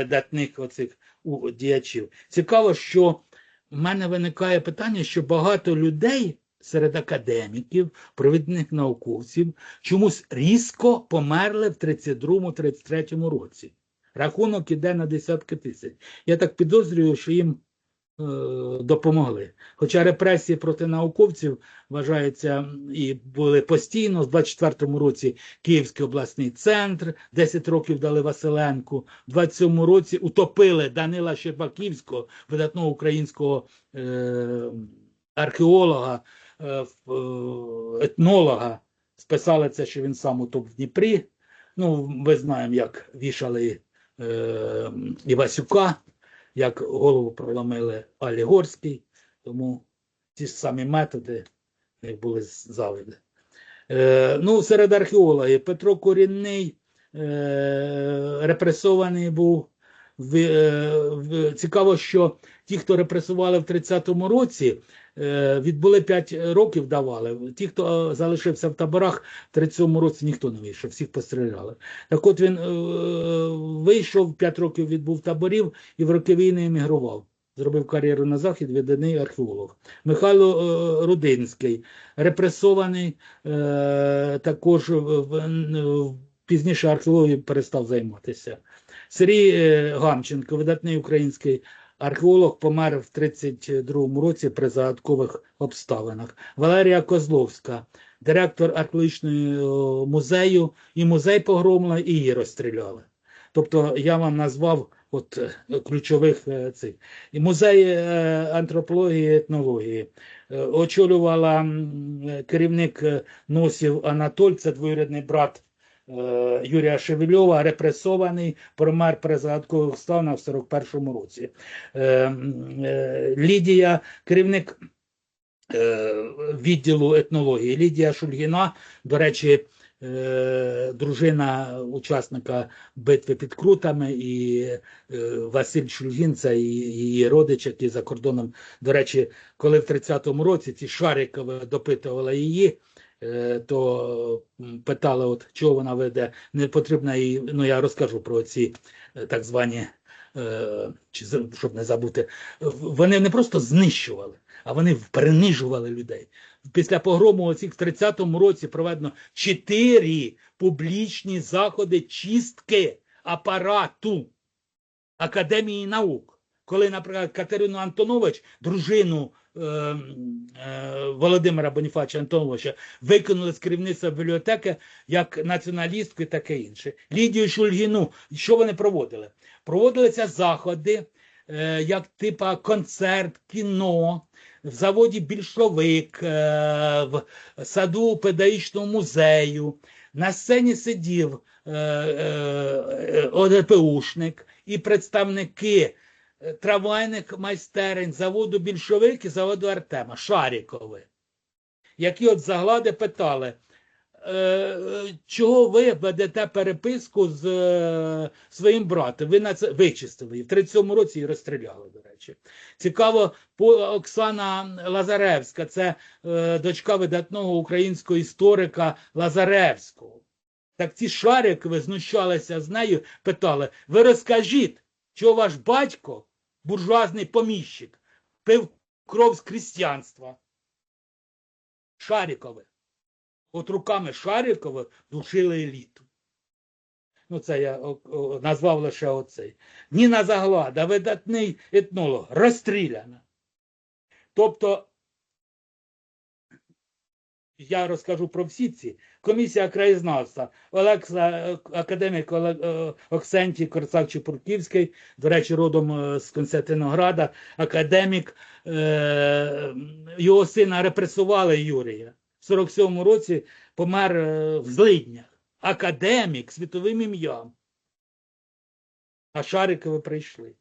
видатних оцих діячів. Цікаво, що в мене виникає питання, що багато людей серед академіків, провідних науковців, чомусь різко померли в 32-33 році. Рахунок іде на десятки тисяч. Я так підозрюю, що їм допомогли. Хоча репресії проти науковців вважаються і були постійно. В 24-му році Київський обласний центр 10 років дали Василенку. В 27-му році утопили Данила Щербаківського, видатного українського е, археолога, е, е, етнолога. Списали це, що він сам утоп в Дніпрі. Ну, ми знаємо, як вішали е, Івасюка, як голову проломили Алі Горський, тому ті ж самі методи них були завжди. Е, ну, серед археологів Петро Корінний е, репресований був. Е, цікаво, що ті, хто репресували в 30-му році, відбули 5 років давали. Ті, хто е, залишився в таборах, в 37-му році ніхто не вийшов, всіх постріляли. Так от він е, вийшов, 5 років відбув таборів і в роки війни емігрував. Зробив кар'єру на захід, відданий археолог. Михайло е, Рудинський, репресований, е, також пізніше археологією перестав займатися. Сергій е, Гамченко, видатний український археолог, помер в 32-му році при загадкових обставинах. Валерія Козловська, директор археологічного е, музею, і музей погромили, і її розстріляли. Тобто я вам назвав от е, ключових е, цих. І музей антропології і етнології. Очолювала керівник носів Анатоль, це двоюрідний брат Юрія Шевельова, репресований, помер при загадкових станах в 41-му році. Е, е, Лідія, керівник е, відділу етнології, Лідія Шульгіна, до речі, е, дружина учасника битви під Крутами, і е, Василь Шульгін, це її родич, який за кордоном. До речі, коли в 30-му році ці Шарикови допитували її, е, то питали, от чого вона веде, не потрібно їй, ну я розкажу про ці е, так звані, е, чи щоб не забути, вони не просто знищували, а вони принижували людей. Після погрому оцих в 30-му році проведено чотири публічні заходи чистки апарату Академії наук. Коли, наприклад, Катерину Антонович, дружину е, е, Володимира Боніфача Антоновича, викинули з керівництва бібліотеки як націоналістку і таке інше. Лідію Шульгіну, що вони проводили? Проводилися заходи, е, як типа концерт, кіно, в заводі Більшовик, в саду педагогічного музею. На сцені сидів ОДПУшник і представники трамвайних майстерень заводу Більшовик і заводу Артема Шарікови, які от заглади питали, е, е, чого ви ведете переписку з е, своїм братом? Ви на це вичистили її. В 37-му році її розстріляли, до речі. Цікаво, Оксана Лазаревська, це е, дочка видатного українського історика Лазаревського. Так ці шарикови знущалися з нею, питали: ви розкажіть, що ваш батько, буржуазний поміщик, пив кров з крістянства? Шарікове. От руками Шарікова душили еліту. Ну, це я о, о, назвав лише оцей. Ніна Заглада, видатний етнолог, розстріляна. Тобто, я розкажу про всі ці. Комісія краєзнавства, Олекса, е, академік е, Оксентій Корцак Чепурківський, до речі, родом е, з Константинограда, академік, його сина репресували Юрія. В 47-му році помер в злиднях. Академік світовим ім'ям. А Шарикови прийшли.